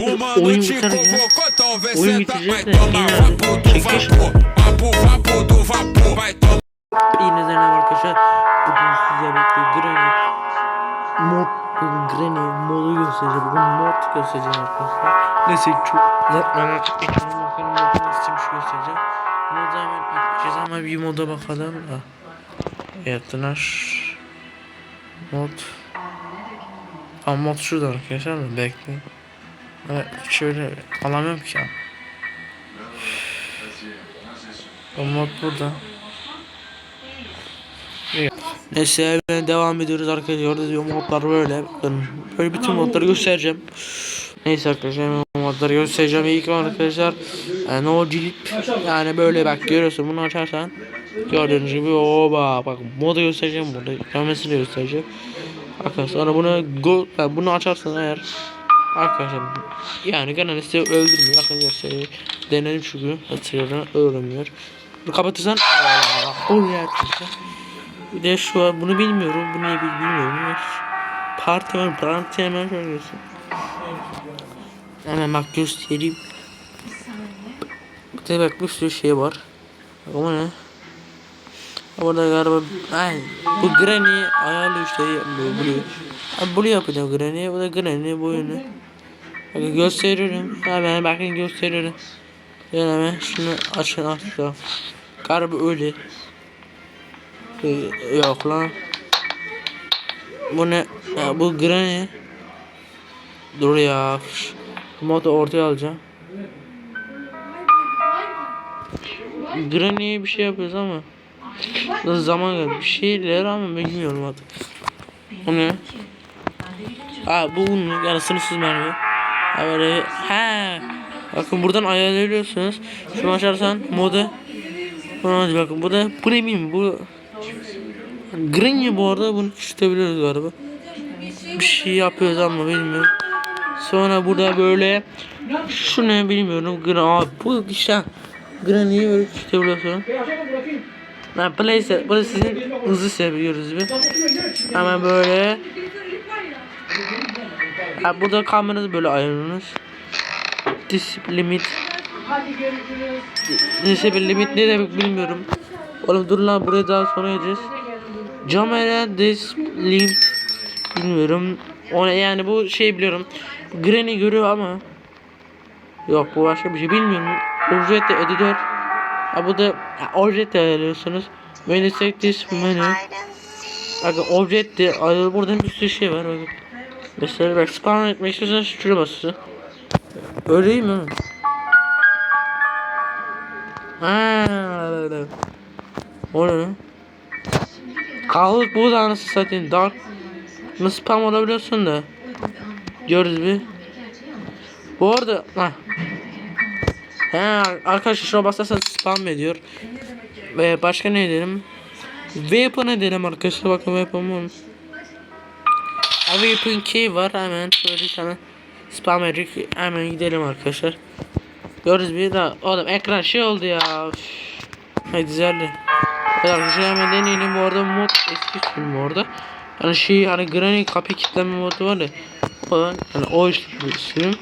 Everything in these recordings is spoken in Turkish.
O mano oyun te convocou, então vê vai de tomar yine vapo do vapor, vapo, vapo do vapor, vai tomar. Yine selam arkadaşlar. Bugün size birlikte Granny mod Granny modu göstereceğim. Bugün mod göstereceğim arkadaşlar. Neyse çok uzatmadan ekranı bakalım modu nasıl çıkmış göstereceğim. Moda hemen gideceğiz ama bir moda bakalım. Ah. Yaktılar. Mod. Ama mod şurada arkadaşlar? Bekleyin. Şöyle alamıyorum ki ya. O mod burada. Neyse hemen devam ediyoruz arkadaşlar. Orada diyor modlar böyle. Bakın böyle bütün modları göstereceğim. Neyse arkadaşlar modları göstereceğim. İlk arkadaşlar e, no cilip yani böyle bak görüyorsun bunu açarsan gördüğünüz gibi oba bak modu göstereceğim burada gelmesini göstereceğim. Arkadaşlar sonra bunu go, yani bunu açarsan eğer arkadaşlar yani genelde size öldürmüyor arkadaşlar şey, denedim çünkü hatırlıyorum öldürmüyor. Bunu kapatırsan oluyor arkadaşlar. Bir de şu an bunu bilmiyorum. Bu neyi bil- bilmiyorum. Parti hemen parti hemen söylüyorsun. Hemen bak göstereyim. Bir de bak bir sürü şey var. Ama ne? Orada galiba ay bu Granny ayarlı işte yapıyor bunu. Bunu yapacağım Granny. Bu da Granny boyunu. Bakın gösteriyorum. Hemen bakın gösteriyorum. Yani hemen şunu açın açacağım. Galiba öyle. Ee, Yok lan. Bu ne? Ha, bu Granny. Dur ya. Modu ortaya alacağım. Granny'ye bir şey yapıyoruz ama. Zaman geldi. Bir şeyler ama bilmiyorum artık. Bu ne? Aa bu bunun yani sınırsız böyle ha. Bakın buradan ayarlayabiliyorsunuz. Şunu açarsan modu. Bunu bakın bu da bileyim bu Grinny bu arada bunu küçültebiliyoruz galiba. Bir şey yapıyoruz ama bilmiyorum. Sonra burada böyle şu ne bilmiyorum. Gr Aa, bu işte Granny'yi böyle küçültebiliyorsun. Ha, playset, burası sizin hızlı seviyoruz bir. Ama böyle ha, burada kameranızı böyle ayarlıyorsunuz. Display limit Display limit ne demek bilmiyorum. Oğlum dur lan buraya daha sonra yiyeceğiz. Camera Dislimit bilmiyorum. Ona yani bu şey biliyorum. Granny görüyor ama Yok bu başka bir şey bilmiyorum. Object editör. Ha bu da object ayarlıyorsunuz. Menü this menü. Bakın object de burada bir sürü şey var. Bakın. Mesela bak spawn etmek istiyorsan şuraya basıyorsun. Öyle değil mi? Ha, o ne? Kaldık bu da anasını satayım. Dark nasıl spam olabiliyorsun da. Görürüz bir. Bu arada ha. He arkadaşlar şuna basarsanız spam ediyor. Ve başka ne edelim? Weapon edelim arkadaşlar bakın weapon Ha, Weapon key var hemen şöyle bir tane spam edecek hemen gidelim arkadaşlar. Görürüz bir daha oğlum ekran şey oldu ya. Üf. Haydi güzeldi. Evet arkadaşlar hemen deneyelim bu arada mod eski sürüm bu arada. Yani şey hani Granny kapı kilitleme modu var ya. O hani o işte bir sürüm.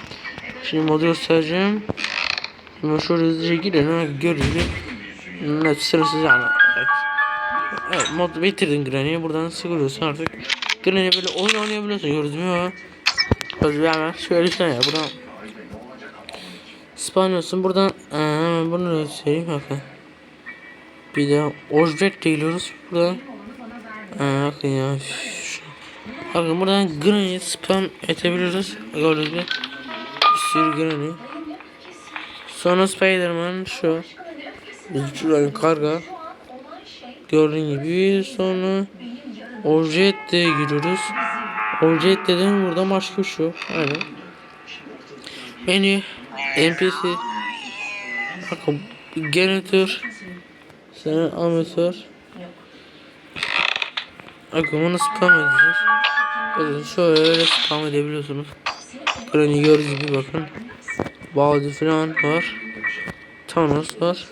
Şimdi modu göstereceğim. Hemen şöyle hızlıca girelim görürüz. Ne sırasız yani. Evet. Evet modu bitirdin Granny'yi buradan sıkılıyorsun artık. Granny böyle oyun oynayabiliyorsun gördünüz mü? Böyle hemen şöyle şey ya buradan Spanyolsun buradan ee, bunu göstereyim bakın. Bir de object geliyoruz buradan. Ee, bakın ya. Bakın buradan granny spam edebiliriz. Gördüğünüz gibi. Bir sürü granny. Sonra Spiderman şu. Şuradan karga. Gördüğün gibi sonra object'e giriyoruz. Object dedim burada başka şu. Aynen. Menü NPC Bakın generator Sana amatör. Bakın bunu spam edeceğiz. Bakın şöyle spam edebiliyorsunuz. Granny gibi bakın. Body falan var. Thanos var.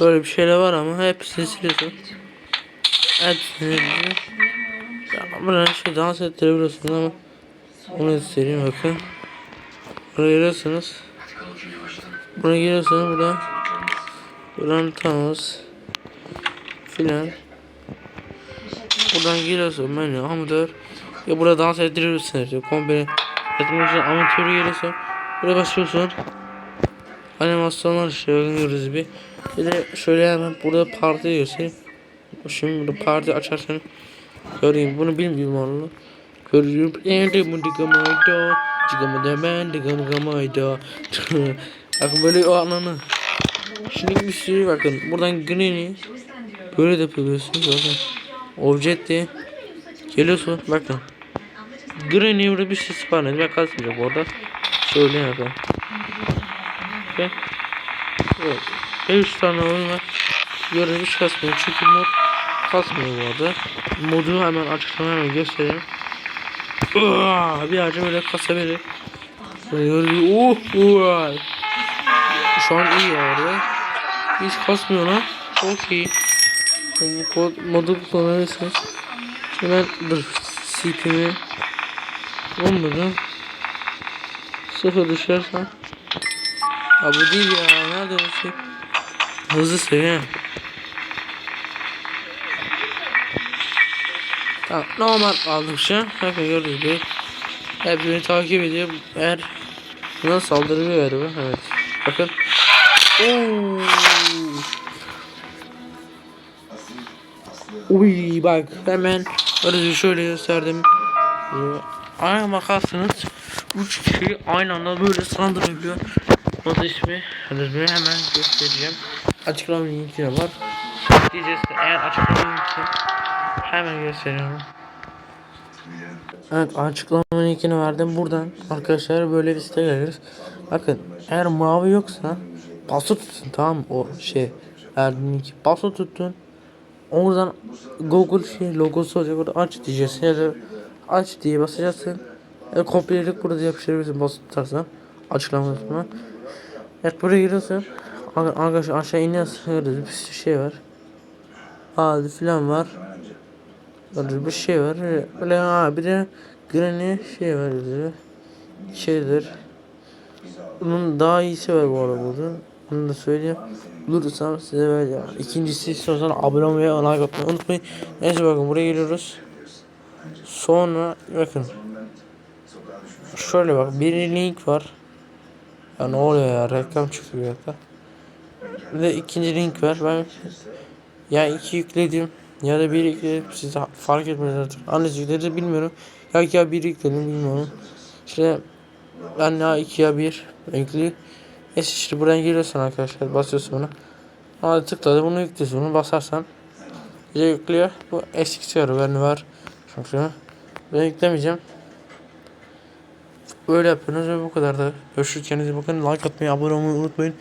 Böyle bir şeyler var ama hepsini siliyorsun Siliyorsun Ya buradan şey dans ettirebiliyorsunuz ama Onu göstereyim bakın. Buraya geliyorsunuz. Buraya geliyorsunuz burada. Buradan tutamaz. Filan. Buradan geliyorsun ben ya amatör. Ya burada dans ettiriyorsunuz ya komple. Etmek için amatörü geliyorsun. Buraya basıyorsun. Animasyonlar işte görüyoruz bir. Bir de şöyle hemen burada parti diyorsun. Şimdi parti açarsan göreyim bunu bilmiyorum onu. Görüyorum. Ende bu digamayda. Digamada ben digamayda. Bakın böyle o ananı. Şimdi bir sürü bakın buradan green'i böyle de yapıyorsunuz bakın. Object'i geliyorsun bakın. Green'i burada bir şey spawn Ben kasmayacak orada. Şöyle bakın. Okay. Evet. 5 tane oyun var. Göre hiç kasmıyor çünkü mod kasmıyor bu arada. Modu hemen açıklamaya göstereyim. Bir ağaca böyle kasabilir. Oh, uaa. Şu an iyi orada. Hiç kasmıyor lan. Çok iyi. Yani kod, modu kullanabilirsiniz. Hemen dur. CP'mi olmadı. Sıfır düşersen. Ya bu değil ya. Nerede bu şey? Hızlı seviye. Tamam normal aldıkça bakın gördüğünüz gibi hep beni takip ediyor. Eğer buna saldırıyor galiba. Evet. Bakın. Oo. Uy bak hemen aracı şöyle gösterdim. Aynı bakarsınız 3 kişi aynı anda böyle saldırabiliyor. Nasıl ismi? Hadi ben hemen göstereceğim. Açıklama linki de var. Diyeceğiz eğer açıklama linki hemen gösteriyorum. Evet açıklama linkini verdim. Buradan arkadaşlar böyle bir site geliriz. Bakın eğer mavi yoksa paso tutun tamam mı? o şey verdiğim linki paso tutun. Oradan Google şey logosu olacak orada aç diyeceksin ya da aç diye basacaksın. Ya kopyalayarak burada yapıştırabilirsin basıp tutarsan açıklamasına. Evet buraya giriyorsun. Ar- Arkadaşlar aşağı iniyorsun. Bir şey var. Ağzı falan var. Burada bir şey var. Böyle ha bir de Granny şey var burada. Şeydir. Bunun daha iyisi var bu arada burada. Bunu da söyleyeyim. Bulursam size vereceğim. İkincisi istiyorsan abone olmayı, like atmayı unutmayın. Neyse bakın buraya geliyoruz. Sonra bakın. Şöyle bak bir link var. Ya ne oluyor ya reklam çıkıyor ya. Bir de ikinci link var. Ben ya iki yükledim ya da bir yükledim size fark etmez artık. Annesi yükledi bilmiyorum. Ya ya bir yükledim bilmiyorum. İşte ben ya iki ya bir renkli. Neyse işte buradan geliyorsun arkadaşlar basıyorsun bunu. Ama tıkladı bunu yüklüyorsun bunu basarsan. Bize yüklüyor. Bu eski server var. Çünkü ben yüklemeyeceğim. Böyle yapıyorsunuz ve bu kadar da. Görüşürüz kendinize bakın. Like atmayı, abone olmayı unutmayın.